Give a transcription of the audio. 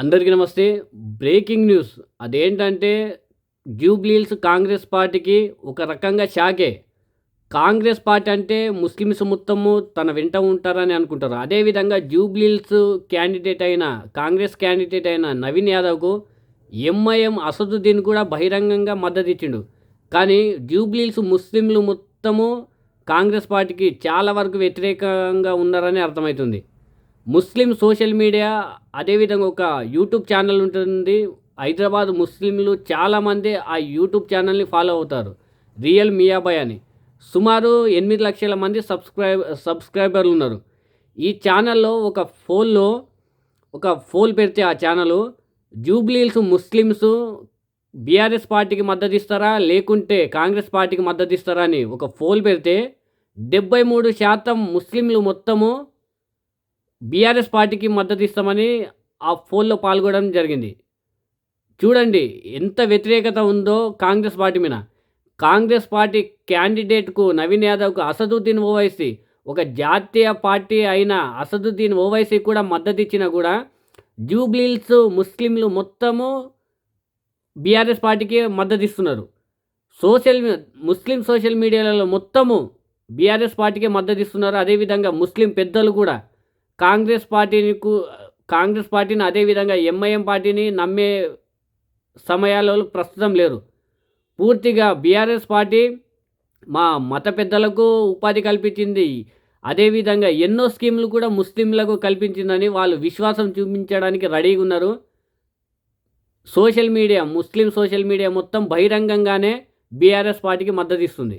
అందరికీ నమస్తే. Breaking news. అదేంటంటే జూబ్లీల్స్ కాంగ్రెస్ పార్టీకి ఒక రకంగా షాకే. కాంగ్రెస్ పార్టీ అంటే ముస్లిమ్స్ మొత్తము తన వెంట ఉంటారని అనుకుంటారు. అదేవిధంగా జూబ్లీల్స్ క్యాండిడేట్ అయిన కాంగ్రెస్ క్యాండిడేట్ అయిన నవీన్ యాదవ్కు ఎంఐఎం అసదుద్దీన్ కూడా బహిరంగంగా మద్దతు ఇచ్చిండు. కానీ జూబ్లీల్స్ ముస్లింలు మొత్తము కాంగ్రెస్ పార్టీకి చాలా వరకు వ్యతిరేకంగా ఉన్నారని అర్థమవుతుంది. ముస్లిం సోషల్ మీడియా అదేవిధంగా ఒక యూట్యూబ్ ఛానల్ ఉంటుంది. హైదరాబాద్ ముస్లింలు చాలామంది ఆ యూట్యూబ్ ఛానల్ని ఫాలో అవుతారు. రియల్ మియాబాయ్ అని. సుమారు ఎనిమిది లక్షల మంది సబ్స్క్రైబ్ సబ్స్క్రైబర్లు ఉన్నారు. ఈ ఛానల్లో ఒక ఫోన్లో ఒక ఫోన్ పెడితే ఆ ఛానల్ జూబ్లీల్స్ ముస్లిమ్స్ బీఆర్ఎస్ పార్టీకి మద్దతు ఇస్తారా? లేకుంటే కాంగ్రెస్ పార్టీకి మద్దతు ఇస్తారా అని ఒక ఫోన్ పెడితే డెబ్బై మూడు శాతం ముస్లింలు మొత్తము బీఆర్ఎస్ పార్టీకి మద్దతు ఇస్తామని ఆ ఫోన్లో పాల్గొనడం జరిగింది. చూడండి ఎంత వ్యతిరేకత ఉందో కాంగ్రెస్ పార్టీ మీద. కాంగ్రెస్ పార్టీ క్యాండిడేట్కు నవీన్ యాదవ్కు అసదుద్దీన్ ఓవైసీ ఒక జాతీయ పార్టీ అయిన అసదుద్దీన్ ఓవైసీ కూడా మద్దతు ఇచ్చినా కూడా జూబ్లీల్స్ ముస్లింలు మొత్తము బీఆర్ఎస్ పార్టీకి మద్దతు ఇస్తున్నారు. సోషల్ ముస్లిం సోషల్ మీడియాలలో మొత్తము బీఆర్ఎస్ పార్టీకి మద్దతు ఇస్తున్నారు. అదేవిధంగా ముస్లిం పెద్దలు కూడా కాంగ్రెస్ పార్టీని కాంగ్రెస్ పార్టీని అదేవిధంగా ఎంఐఎం పార్టీని నమ్మే సమయాల్లో ప్రస్తుతం లేరు. పూర్తిగా బీఆర్ఎస్ పార్టీ మా మత పెద్దలకు ఉపాధి కల్పించింది. అదేవిధంగా ఎన్నో స్కీములు కూడా ముస్లింలకు కల్పించిందని వాళ్ళు విశ్వాసం చూపించడానికి రెడీగా ఉన్నారు. Social media Muslim social media మొత్తం బహిరంగంగానే బీఆర్ఎస్ పార్టీకి మద్దతు ఇస్తుంది.